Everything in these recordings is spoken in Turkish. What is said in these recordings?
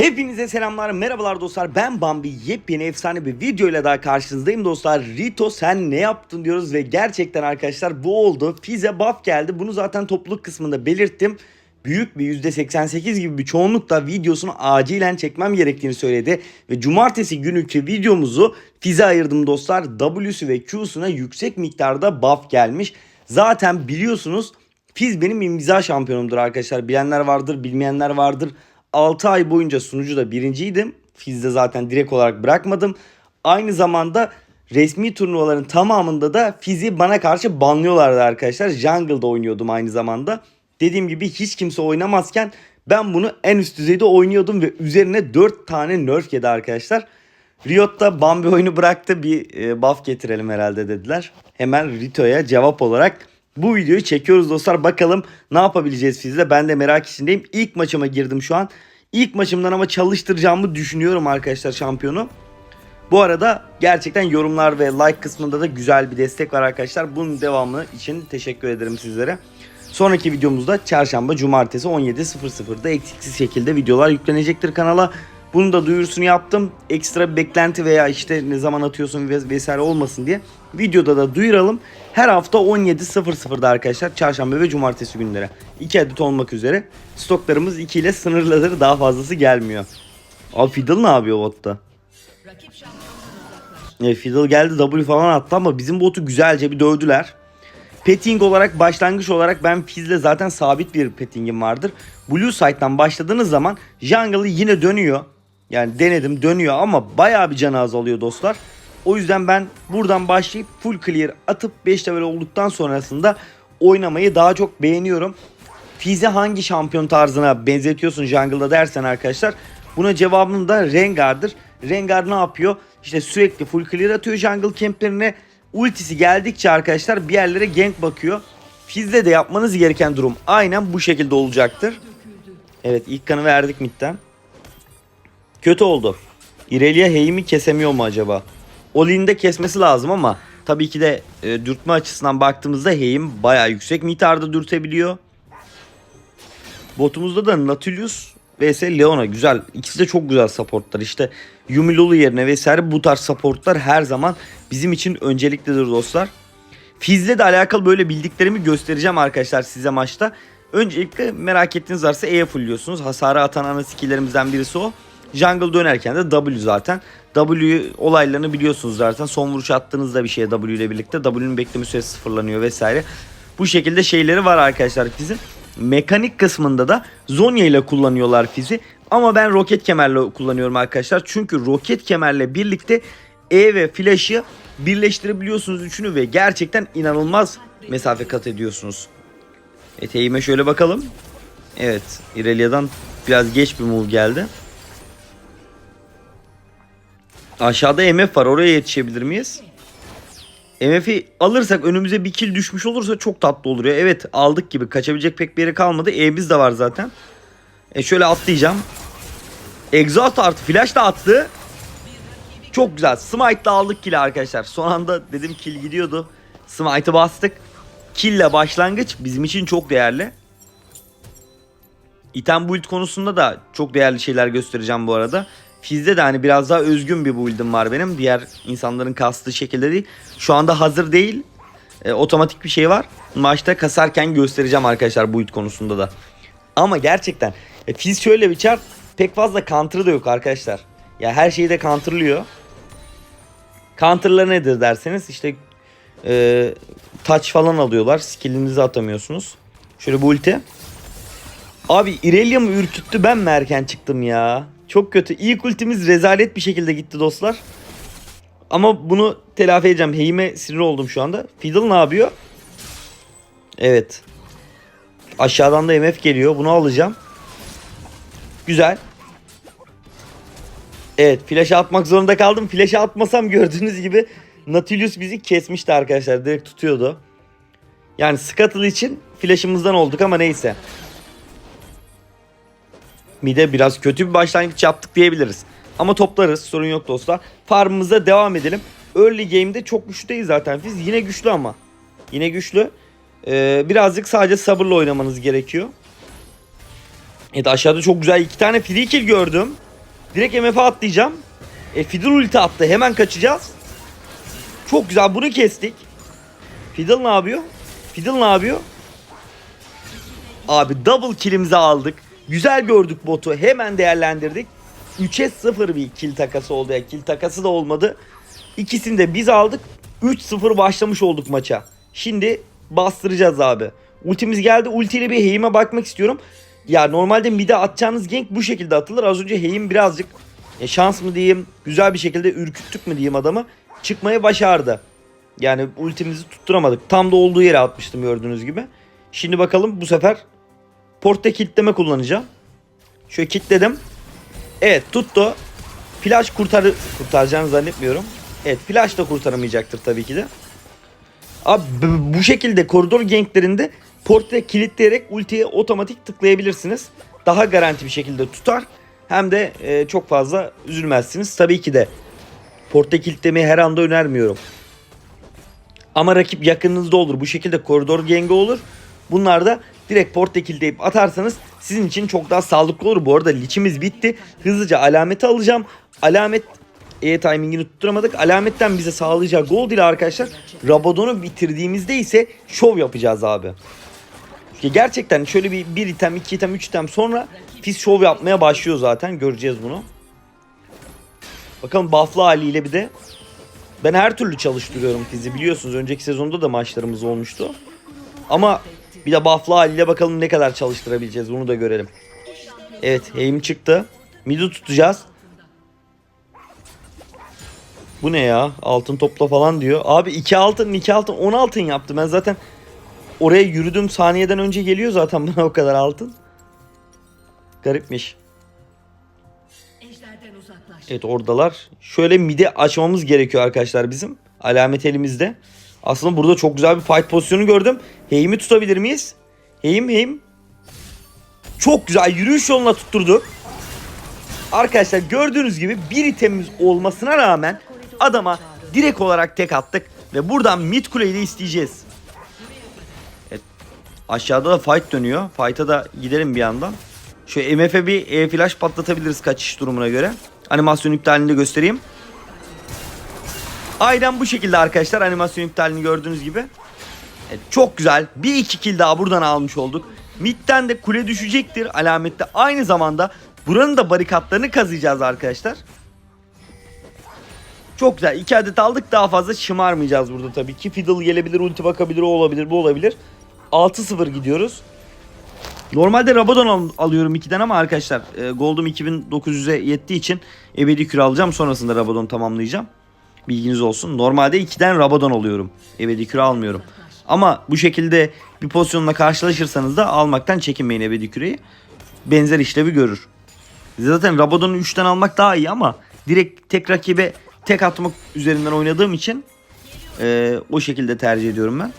Hepinize selamlar, merhabalar dostlar. Ben Bambi. Yepyeni efsane bir video ile daha karşınızdayım dostlar. Rito sen ne yaptın diyoruz ve gerçekten arkadaşlar bu oldu. Fize buff geldi. Bunu zaten topluluk kısmında belirttim. Büyük bir %88 gibi bir çoğunlukla videosunu acilen çekmem gerektiğini söyledi. Ve cumartesi günkü videomuzu Fize ayırdım dostlar. W'su ve Q'suna yüksek miktarda buff gelmiş. Zaten biliyorsunuz Fiz benim imza şampiyonumdur arkadaşlar. Bilenler vardır, bilmeyenler vardır. 6 ay boyunca sunucuda birinciydim. Fiz'de zaten direkt olarak bırakmadım. Aynı zamanda resmi turnuvaların tamamında da Fiz'i bana karşı banlıyorlardı arkadaşlar. Jungle'da oynuyordum aynı zamanda. Dediğim gibi hiç kimse oynamazken ben bunu en üst düzeyde oynuyordum ve üzerine 4 tane nerf yedi arkadaşlar. Riot'ta Bambi oyunu bıraktı bir e, buff getirelim herhalde dediler. Hemen Rito'ya cevap olarak bu videoyu çekiyoruz dostlar. Bakalım ne yapabileceğiz Fiz'le. Ben de merak içindeyim. İlk maçıma girdim şu an. İlk maçımdan ama çalıştıracağımı düşünüyorum arkadaşlar şampiyonu. Bu arada gerçekten yorumlar ve like kısmında da güzel bir destek var arkadaşlar. Bunun devamı için teşekkür ederim sizlere. Sonraki videomuzda çarşamba, cumartesi 17.00'da eksiksiz şekilde videolar yüklenecektir kanala. Bunu da duyurusunu yaptım. Ekstra bir beklenti veya işte ne zaman atıyorsun ves- vesaire olmasın diye. Videoda da duyuralım. Her hafta 17.00'da arkadaşlar çarşamba ve cumartesi günleri. 2 adet olmak üzere. Stoklarımız 2 ile sınırlıdır. Daha fazlası gelmiyor. Abi Fiddle ne yapıyor botta? E, Fiddle geldi W falan attı ama bizim botu güzelce bir dövdüler. Petting olarak başlangıç olarak ben Fizz'le zaten sabit bir pettingim vardır. Blue Side'dan başladığınız zaman jungle'ı yine dönüyor. Yani denedim dönüyor ama bayağı bir canı azalıyor dostlar. O yüzden ben buradan başlayıp full clear atıp 5 level olduktan sonrasında oynamayı daha çok beğeniyorum. Fizz'e hangi şampiyon tarzına benzetiyorsun jungle'da dersen arkadaşlar buna cevabım da Rengar'dır. Rengar ne yapıyor? İşte sürekli full clear atıyor jungle camplerine. Ultisi geldikçe arkadaşlar bir yerlere gank bakıyor. Fizz'de de yapmanız gereken durum aynen bu şekilde olacaktır. Evet ilk kanı verdik midden. Kötü oldu. İrelia Heim'i kesemiyor mu acaba? Olin'i de kesmesi lazım ama tabii ki de e, dürtme açısından baktığımızda Heim bayağı yüksek miktarda dürtebiliyor. Botumuzda da Nautilus vs Leona güzel. İkisi de çok güzel supportlar. İşte Yumi Lulu yerine vesaire bu tarz supportlar her zaman bizim için önceliklidir dostlar. Fizz'le de alakalı böyle bildiklerimi göstereceğim arkadaşlar size maçta. Öncelikle merak ettiğiniz varsa E'ye fullliyorsunuz. Hasarı atan ana skill'lerimizden birisi o. Jungle dönerken de W zaten. W olaylarını biliyorsunuz zaten. Son vuruş attığınızda bir şeye W ile birlikte W'nin bekleme süresi sıfırlanıyor vesaire. Bu şekilde şeyleri var arkadaşlar Fizz'in. Mekanik kısmında da Zonya ile kullanıyorlar Fizz'i. Ama ben roket kemerle kullanıyorum arkadaşlar. Çünkü roket kemerle birlikte E ve Flash'ı birleştirebiliyorsunuz üçünü ve gerçekten inanılmaz mesafe kat ediyorsunuz. Eteğime şöyle bakalım. Evet, Irelia'dan biraz geç bir move geldi. Aşağıda MF var. Oraya yetişebilir miyiz? MF'i alırsak önümüze bir kill düşmüş olursa çok tatlı olur ya. Evet aldık gibi. Kaçabilecek pek bir yeri kalmadı. E'miz de var zaten. E şöyle atlayacağım. Exhaust artı flash da attı. Çok güzel. Smite'la aldık kill'i arkadaşlar. Son anda dedim kill gidiyordu. Smite'ı bastık. Kill'le başlangıç bizim için çok değerli. Item build konusunda da çok değerli şeyler göstereceğim bu arada. Fizz'de de hani biraz daha özgün bir build'im var benim. Diğer insanların kastığı şekilde değil. Şu anda hazır değil. E, otomatik bir şey var. Maçta kasarken göstereceğim arkadaşlar build konusunda da. Ama gerçekten e, Fizz şöyle bir çar pek fazla counter'ı da yok arkadaşlar. Ya her şeyi de counter'lıyor. Counter'lar nedir derseniz işte e, touch falan alıyorlar. Skill'inizi atamıyorsunuz. Şöyle bu ulti. Abi Irelia mı ürküttü ben mi erken çıktım ya? Çok kötü. İlk ultimiz rezalet bir şekilde gitti dostlar. Ama bunu telafi edeceğim. Heyime sinir oldum şu anda. Fiddle ne yapıyor? Evet. Aşağıdan da MF geliyor. Bunu alacağım. Güzel. Evet flash'ı atmak zorunda kaldım. Flash'ı atmasam gördüğünüz gibi Nautilus bizi kesmişti arkadaşlar. Direkt tutuyordu. Yani Scuttle için flash'ımızdan olduk ama neyse. Mide biraz kötü bir başlangıç yaptık diyebiliriz. Ama toplarız sorun yok dostlar. Farmımıza devam edelim. Early game'de çok güçlü değil zaten. Biz yine güçlü ama. Yine güçlü. Ee, birazcık sadece sabırla oynamanız gerekiyor. Evet aşağıda çok güzel iki tane free kill gördüm. Direkt MF'e atlayacağım. E Fiddle ulti attı. Hemen kaçacağız. Çok güzel bunu kestik. Fiddle ne yapıyor? Fiddle ne yapıyor? Abi double kill'imizi aldık. Güzel gördük botu. Hemen değerlendirdik. 3'e 0 bir kill takası oldu. ya kill takası da olmadı. İkisini de biz aldık. 3-0 başlamış olduk maça. Şimdi bastıracağız abi. Ultimiz geldi. Ultiyle bir Heim'e bakmak istiyorum. Ya normalde mid'e atacağınız gank bu şekilde atılır. Az önce Heim birazcık e, şans mı diyeyim, güzel bir şekilde ürküttük mü diyeyim adamı. Çıkmayı başardı. Yani ultimizi tutturamadık. Tam da olduğu yere atmıştım gördüğünüz gibi. Şimdi bakalım bu sefer porte kilitleme kullanacağım. Şöyle kilitledim. Evet tuttu. Flash kurtar kurtaracağını zannetmiyorum. Evet flash da kurtaramayacaktır tabii ki de. Abi bu şekilde koridor ganklerinde porte kilitleyerek ultiye otomatik tıklayabilirsiniz. Daha garanti bir şekilde tutar. Hem de e, çok fazla üzülmezsiniz. Tabii ki de porte kilitlemeyi her anda önermiyorum. Ama rakip yakınınızda olur. Bu şekilde koridor gangi olur. Bunlar da direkt porte kilitleyip atarsanız sizin için çok daha sağlıklı olur. Bu arada liçimiz bitti. Hızlıca alameti alacağım. Alamet E timingini tutturamadık. Alametten bize sağlayacağı gold ile arkadaşlar Rabadon'u bitirdiğimizde ise şov yapacağız abi. Ya Gerçekten şöyle bir, bir item, iki item, üç item sonra Fizz şov yapmaya başlıyor zaten. Göreceğiz bunu. Bakalım buff'lı haliyle bir de ben her türlü çalıştırıyorum Fizz'i biliyorsunuz. Önceki sezonda da maçlarımız olmuştu. Ama bir de buff'lı haliyle bakalım ne kadar çalıştırabileceğiz bunu da görelim. Evet Heim çıktı. Mid'i tutacağız. Bu ne ya? Altın topla falan diyor. Abi 2 altın 2 altın 10 altın yaptı. Ben zaten oraya yürüdüğüm saniyeden önce geliyor zaten bana o kadar altın. Garipmiş. Evet oradalar. Şöyle mide açmamız gerekiyor arkadaşlar bizim. Alamet elimizde. Aslında burada çok güzel bir fight pozisyonu gördüm. Heim'i tutabilir miyiz? Heim Heim. Çok güzel yürüyüş yoluna tutturdu. Arkadaşlar gördüğünüz gibi bir itemimiz olmasına rağmen adama direkt olarak tek attık. Ve buradan mid kuleyi de isteyeceğiz. Evet. Aşağıda da fight dönüyor. Fight'a da gidelim bir yandan. Şöyle MF'e bir e, flash patlatabiliriz kaçış durumuna göre. Animasyon iptalini de göstereyim. Aynen bu şekilde arkadaşlar animasyon iptalini gördüğünüz gibi. Evet, çok güzel. Bir iki kill daha buradan almış olduk. Mid'den de kule düşecektir alamette. Aynı zamanda buranın da barikatlarını kazıyacağız arkadaşlar. Çok güzel. İki adet aldık. Daha fazla şımarmayacağız burada tabii ki. Fiddle gelebilir, ulti bakabilir, o olabilir, bu olabilir. 6-0 gidiyoruz. Normalde Rabadon al- alıyorum 2'den ama arkadaşlar e, Gold'um 2900'e yettiği için ebedi küre alacağım. Sonrasında Rabadon tamamlayacağım. Bilginiz olsun. Normalde 2'den Rabadon alıyorum. Ebedi küre almıyorum. Ama bu şekilde bir pozisyonla karşılaşırsanız da almaktan çekinmeyin ebedi küreyi. Benzer işlevi görür. Zaten Rabadon'u 3'ten almak daha iyi ama direkt tek rakibe tek atmak üzerinden oynadığım için e, o şekilde tercih ediyorum ben.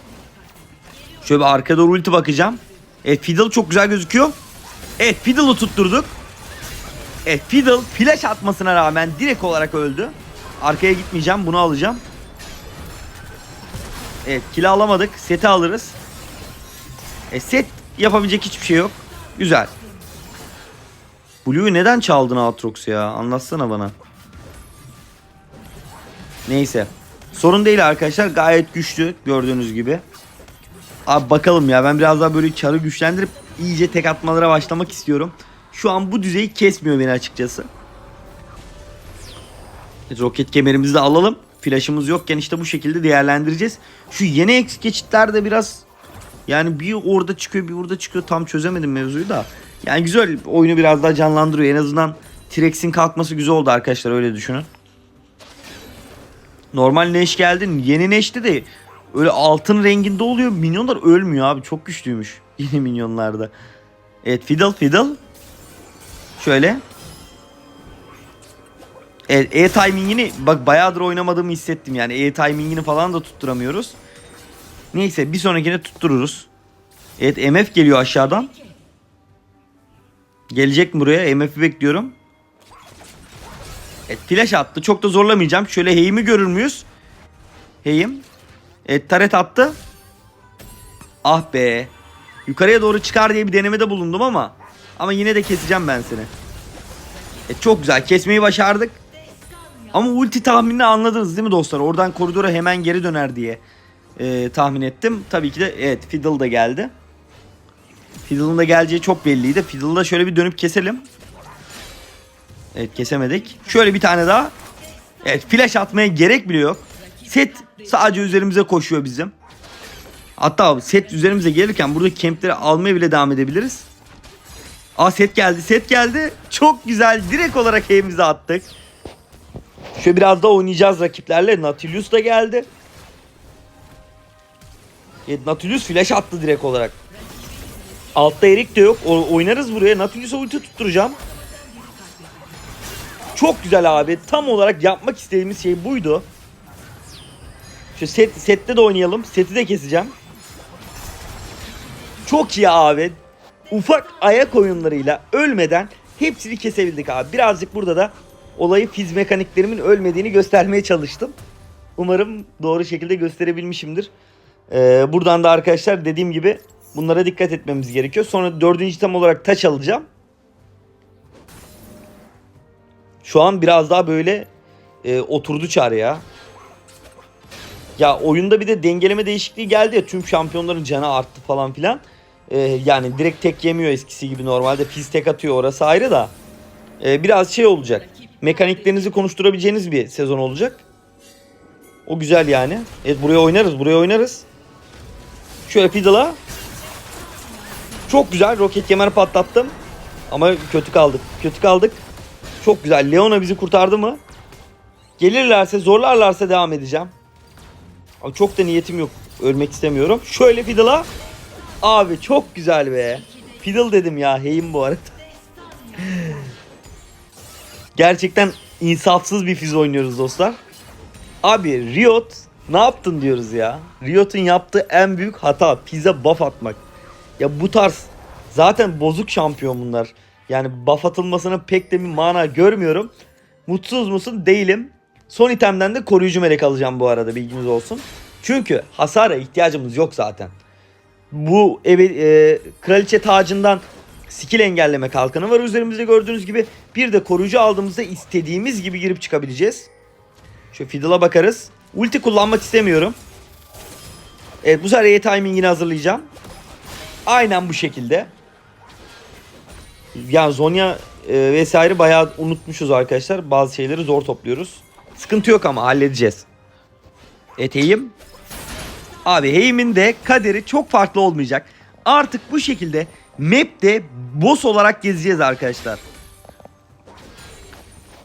Şöyle bir arkaya doğru ulti bakacağım. Evet Fiddle çok güzel gözüküyor. Evet Fiddle'ı tutturduk. Evet Fiddle flash atmasına rağmen direkt olarak öldü. Arkaya gitmeyeceğim bunu alacağım. Evet kill alamadık. Seti alırız. E, set yapabilecek hiçbir şey yok. Güzel. Blue'yu neden çaldın Aatrox ya? Anlatsana bana. Neyse. Sorun değil arkadaşlar. Gayet güçlü gördüğünüz gibi. Abi bakalım ya ben biraz daha böyle çarı güçlendirip iyice tek atmalara başlamak istiyorum. Şu an bu düzeyi kesmiyor beni açıkçası. Roket kemerimizi de alalım. Flash'ımız yokken işte bu şekilde değerlendireceğiz. Şu yeni X geçitler de biraz yani bir orada çıkıyor bir burada çıkıyor tam çözemedim mevzuyu da. Yani güzel oyunu biraz daha canlandırıyor. En azından T-Rex'in kalkması güzel oldu arkadaşlar öyle düşünün. Normal Neş geldin. Yeni Neş'te de öyle altın renginde oluyor. Minyonlar ölmüyor abi. Çok güçlüymüş yeni minyonlarda. Evet Fiddle Fiddle. Şöyle. Evet E timingini bak bayağıdır oynamadığımı hissettim yani. E timingini falan da tutturamıyoruz. Neyse bir sonrakine tuttururuz. Evet MF geliyor aşağıdan. Gelecek mi buraya? MF'i bekliyorum. Evet flash attı. Çok da zorlamayacağım. Şöyle Heim'i görür müyüz? Heim. Evet taret attı. Ah be. Yukarıya doğru çıkar diye bir denemede bulundum ama. Ama yine de keseceğim ben seni. E, çok güzel kesmeyi başardık. Ama ulti tahminini anladınız değil mi dostlar? Oradan koridora hemen geri döner diye e, tahmin ettim. Tabii ki de evet Fiddle da geldi. Fiddle'ın da geleceği çok belliydi. Fiddle'da şöyle bir dönüp keselim. Evet kesemedik. Şöyle bir tane daha. Evet flash atmaya gerek bile yok. Set sadece üzerimize koşuyor bizim. Hatta set üzerimize gelirken burada kempleri almaya bile devam edebiliriz. Aa set geldi set geldi. Çok güzel direkt olarak evimize attık. Şöyle biraz daha oynayacağız rakiplerle. Nautilus da geldi. Evet, Nautilus flash attı direkt olarak. Altta Erik de yok. O- oynarız buraya. Nautilus'a ulti tutturacağım. Çok güzel abi. Tam olarak yapmak istediğimiz şey buydu. Şu set, sette de oynayalım. Seti de keseceğim. Çok iyi abi. Ufak ayak oyunlarıyla ölmeden hepsini kesebildik abi. Birazcık burada da olayı fiz mekaniklerimin ölmediğini göstermeye çalıştım. Umarım doğru şekilde gösterebilmişimdir. Ee, buradan da arkadaşlar dediğim gibi bunlara dikkat etmemiz gerekiyor. Sonra dördüncü tam olarak taç alacağım. Şu an biraz daha böyle e, oturdu çağrı ya. Ya oyunda bir de dengeleme değişikliği geldi ya tüm şampiyonların canı arttı falan filan. Ee, yani direkt tek yemiyor eskisi gibi normalde fiz tek atıyor orası ayrı da. Ee, biraz şey olacak. Mekaniklerinizi konuşturabileceğiniz bir sezon olacak. O güzel yani. Evet buraya oynarız buraya oynarız. Şöyle Fiddle'a. Çok güzel roket kemer patlattım. Ama kötü kaldık. Kötü kaldık. Çok güzel. Leona bizi kurtardı mı? Gelirlerse zorlarlarsa devam edeceğim. Abi çok da niyetim yok. Ölmek istemiyorum. Şöyle Fiddle'a. Abi çok güzel be. Fiddle dedim ya. Heyim bu arada. Gerçekten insafsız bir fiz oynuyoruz dostlar. Abi Riot ne yaptın diyoruz ya. Riot'un yaptığı en büyük hata Fizz'e buff atmak. Ya bu tarz zaten bozuk şampiyon bunlar. Yani buff atılmasına pek de bir mana görmüyorum. Mutsuz musun? Değilim. Son itemden de koruyucu melek alacağım bu arada bilginiz olsun. Çünkü hasara ihtiyacımız yok zaten. Bu eve, e, kraliçe tacından skill engelleme kalkanı var üzerimizde gördüğünüz gibi. Bir de koruyucu aldığımızda istediğimiz gibi girip çıkabileceğiz. Şu Fiddle'a bakarız. Ulti kullanmak istemiyorum. Evet bu sefer E timingini hazırlayacağım. Aynen bu şekilde. Ya Zonya e, vesaire bayağı unutmuşuz arkadaşlar. Bazı şeyleri zor topluyoruz. Sıkıntı yok ama halledeceğiz. Evet Heim. Abi Heim'in de kaderi çok farklı olmayacak. Artık bu şekilde map'te boss olarak gezeceğiz arkadaşlar.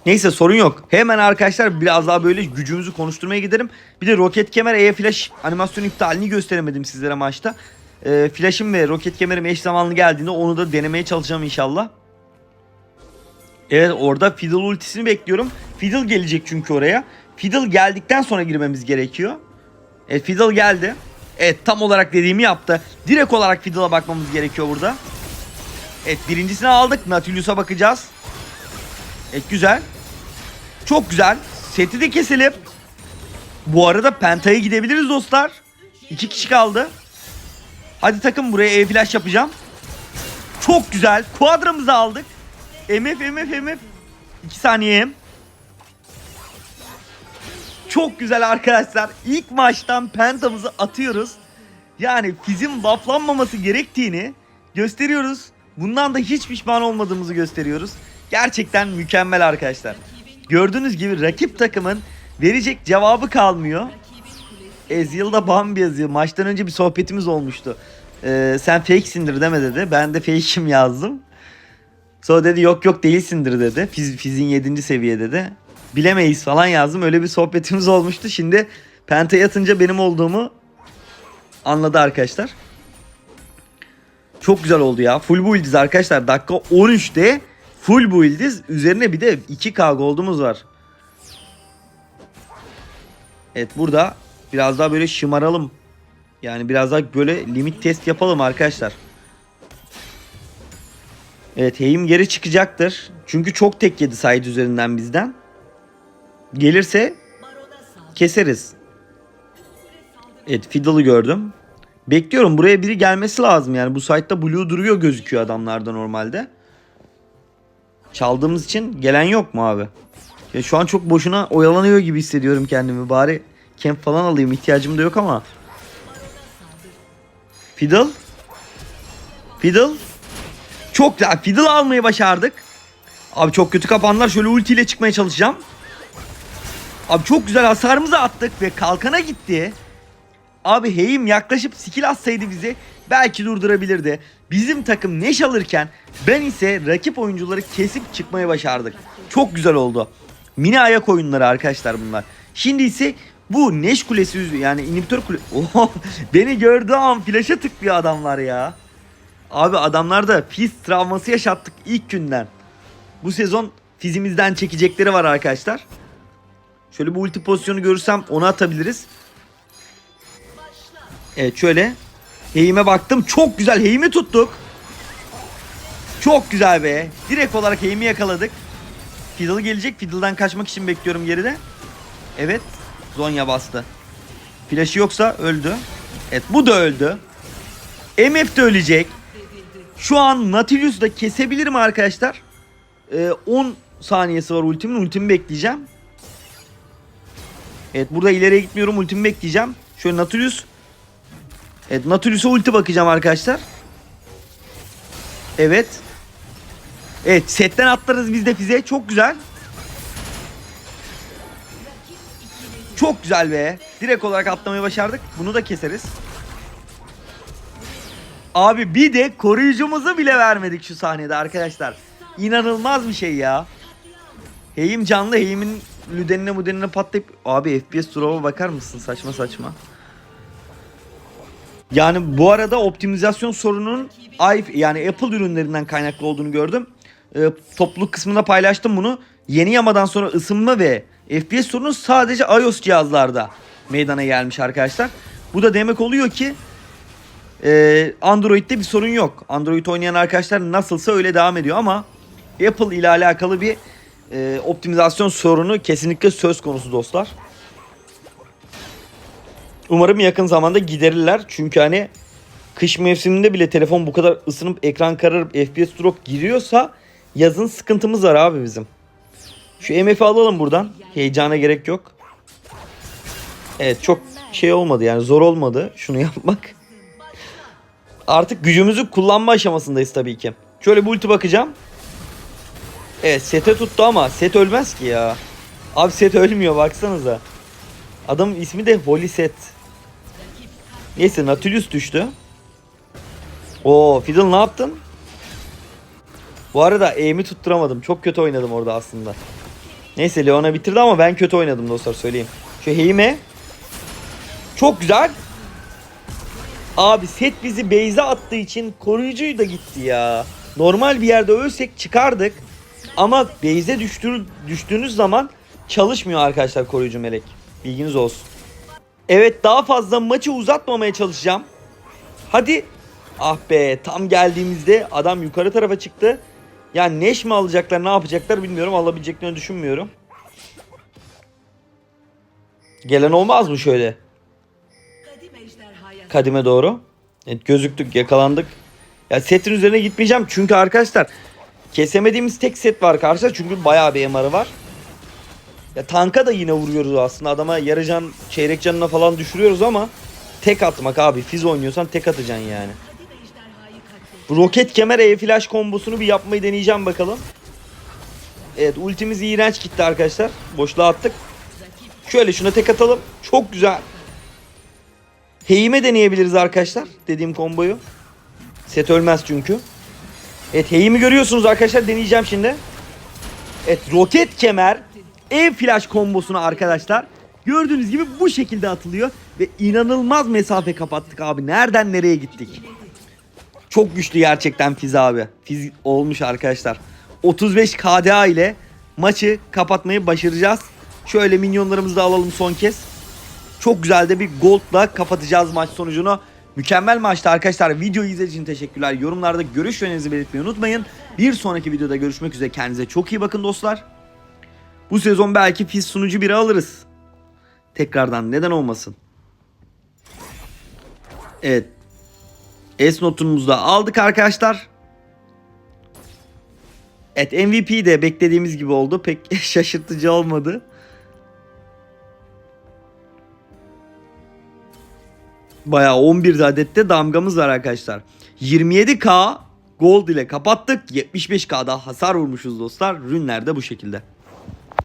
Neyse sorun yok. Hemen arkadaşlar biraz daha böyle gücümüzü konuşturmaya giderim. Bir de roket kemer E flash animasyon iptalini gösteremedim sizlere maçta. E, flash'ım ve roket kemerim eş zamanlı geldiğinde onu da denemeye çalışacağım inşallah. Evet orada Fiddle ultisini bekliyorum. Fiddle gelecek çünkü oraya. Fiddle geldikten sonra girmemiz gerekiyor. Evet Fiddle geldi. Evet tam olarak dediğimi yaptı. Direkt olarak Fiddle'a bakmamız gerekiyor burada. Evet birincisini aldık. Nautilus'a bakacağız. Evet güzel. Çok güzel. Seti de keselim. Bu arada Penta'ya gidebiliriz dostlar. İki kişi kaldı. Hadi takım buraya E flash yapacağım. Çok güzel. Quadra'mızı aldık. MF MF MF. 2 saniyem. Çok güzel arkadaşlar. İlk maçtan pentamızı atıyoruz. Yani Fizz'in bufflanmaması gerektiğini gösteriyoruz. Bundan da hiç pişman olmadığımızı gösteriyoruz. Gerçekten mükemmel arkadaşlar. Gördüğünüz gibi rakip takımın verecek cevabı kalmıyor. Ezreal da Bambi yazıyor. Maçtan önce bir sohbetimiz olmuştu. Ee, sen fakesindir deme dedi. Ben de fake'im yazdım. Sonra dedi yok yok değilsindir dedi. Fiz, Fiz'in 7. seviye dedi. Bilemeyiz falan yazdım. Öyle bir sohbetimiz olmuştu. Şimdi Penta'ya atınca benim olduğumu anladı arkadaşlar. Çok güzel oldu ya. Full build'iz arkadaşlar. Dakika 13'te full build'iz. Üzerine bir de 2K gold'umuz var. Evet burada biraz daha böyle şımaralım. Yani biraz daha böyle limit test yapalım arkadaşlar. Evet Heim geri çıkacaktır. Çünkü çok tek yedi side üzerinden bizden. Gelirse keseriz. Evet Fiddle'ı gördüm. Bekliyorum buraya biri gelmesi lazım yani. Bu site'da Blue duruyor gözüküyor adamlarda normalde. Çaldığımız için gelen yok mu abi? Ya şu an çok boşuna oyalanıyor gibi hissediyorum kendimi. Bari camp falan alayım. ihtiyacım da yok ama. Fiddle. Fiddle. Çok güzel. Fiddle almayı başardık. Abi çok kötü kapanlar. Şöyle ultiyle çıkmaya çalışacağım. Abi çok güzel hasarımızı attık ve kalkana gitti. Abi Heim yaklaşıp skill atsaydı bizi belki durdurabilirdi. Bizim takım neş alırken ben ise rakip oyuncuları kesip çıkmayı başardık. Çok güzel oldu. Mini ayak oyunları arkadaşlar bunlar. Şimdi ise bu Neş kulesi yani inhibitör kule... Oho, beni gördüğü an flaşa tıklıyor adamlar ya. Abi adamlarda fiz travması yaşattık ilk günden. Bu sezon fizimizden çekecekleri var arkadaşlar. Şöyle bir ulti pozisyonu görürsem onu atabiliriz. Evet şöyle. Heyime baktım. Çok güzel. Heyimi tuttuk. Çok güzel be. Direkt olarak Heyimi yakaladık. Fiddle gelecek. Fiddle'dan kaçmak için bekliyorum geride. Evet. Zonya bastı. Flash'ı yoksa öldü. Evet bu da öldü. MF de ölecek. Şu an Nautilus da kesebilirim arkadaşlar. Ee, 10 saniyesi var ultimin. Ultimi bekleyeceğim. Evet burada ileriye gitmiyorum. Ultimi bekleyeceğim. Şöyle Nautilus. Evet Nautilus'a ulti bakacağım arkadaşlar. Evet. Evet setten atlarız biz de fize. Çok güzel. Çok güzel be. Direkt olarak atlamayı başardık. Bunu da keseriz. Abi bir de koruyucumuzu bile vermedik şu sahnede arkadaşlar. İnanılmaz bir şey ya. Heyim canlı. Heyim'in lüdenine mudenine patlayıp... Abi FPS drop'a bakar mısın? Saçma saçma. Yani bu arada optimizasyon sorunun yani Apple ürünlerinden kaynaklı olduğunu gördüm. Ee, topluluk kısmında paylaştım bunu. Yeni yamadan sonra ısınma ve FPS sorunu sadece iOS cihazlarda meydana gelmiş arkadaşlar. Bu da demek oluyor ki e, Android'de bir sorun yok. Android oynayan arkadaşlar nasılsa öyle devam ediyor ama Apple ile alakalı bir e, optimizasyon sorunu kesinlikle söz konusu dostlar. Umarım yakın zamanda giderirler. Çünkü hani kış mevsiminde bile telefon bu kadar ısınıp ekran kararıp FPS drop giriyorsa yazın sıkıntımız var abi bizim. Şu MF'i alalım buradan. Heyecana gerek yok. Evet çok şey olmadı yani zor olmadı şunu yapmak. Artık gücümüzü kullanma aşamasındayız tabii ki. Şöyle bir ulti bakacağım. Evet sete tuttu ama set ölmez ki ya. Abi set ölmüyor baksanıza. Adamın ismi de Holy Set. Neyse Nautilus düştü. Oo Fiddle ne yaptın? Bu arada aim'i tutturamadım. Çok kötü oynadım orada aslında. Neyse Leona bitirdi ama ben kötü oynadım dostlar söyleyeyim. Şu Heime. Çok güzel. Abi set bizi base'e attığı için koruyucuyu da gitti ya. Normal bir yerde ölsek çıkardık. Ama base'e düştür, düştüğünüz zaman çalışmıyor arkadaşlar koruyucu melek. Bilginiz olsun. Evet daha fazla maçı uzatmamaya çalışacağım. Hadi. Ah be tam geldiğimizde adam yukarı tarafa çıktı. Yani Neş mi alacaklar ne yapacaklar bilmiyorum. Alabileceklerini düşünmüyorum. Gelen olmaz mı şöyle? Kadime doğru. Evet, gözüktük yakalandık. Ya setin üzerine gitmeyeceğim çünkü arkadaşlar kesemediğimiz tek set var karşıda çünkü bayağı bir MR'ı var. Ya tanka da yine vuruyoruz aslında adama yarı can çeyrek canına falan düşürüyoruz ama tek atmak abi fiz oynuyorsan tek atacaksın yani. Bu roket kemer E flash kombosunu bir yapmayı deneyeceğim bakalım. Evet ultimiz iğrenç gitti arkadaşlar. Boşluğa attık. Şöyle şuna tek atalım. Çok güzel. Heyime deneyebiliriz arkadaşlar. Dediğim komboyu. Set ölmez çünkü. Evet Heyimi görüyorsunuz arkadaşlar. Deneyeceğim şimdi. Evet roket kemer. E flash kombosunu arkadaşlar. Gördüğünüz gibi bu şekilde atılıyor. Ve inanılmaz mesafe kapattık abi. Nereden nereye gittik. Çok güçlü gerçekten Fiz abi. Fiz olmuş arkadaşlar. 35 KDA ile maçı kapatmayı başaracağız. Şöyle minyonlarımızı da alalım son kez. Çok güzel de bir goldla kapatacağız maç sonucunu. Mükemmel maçtı arkadaşlar. Videoyu izlediğiniz için teşekkürler. Yorumlarda görüş ve önerinizi belirtmeyi unutmayın. Bir sonraki videoda görüşmek üzere. Kendinize çok iyi bakın dostlar. Bu sezon belki Fiz sunucu biri alırız. Tekrardan neden olmasın. Evet S notumuzu da aldık arkadaşlar. Evet MVP de beklediğimiz gibi oldu. Pek şaşırtıcı olmadı. Bayağı 11 adette damgamız var arkadaşlar. 27k gold ile kapattık. 75k'da hasar vurmuşuz dostlar. Rünler de bu şekilde.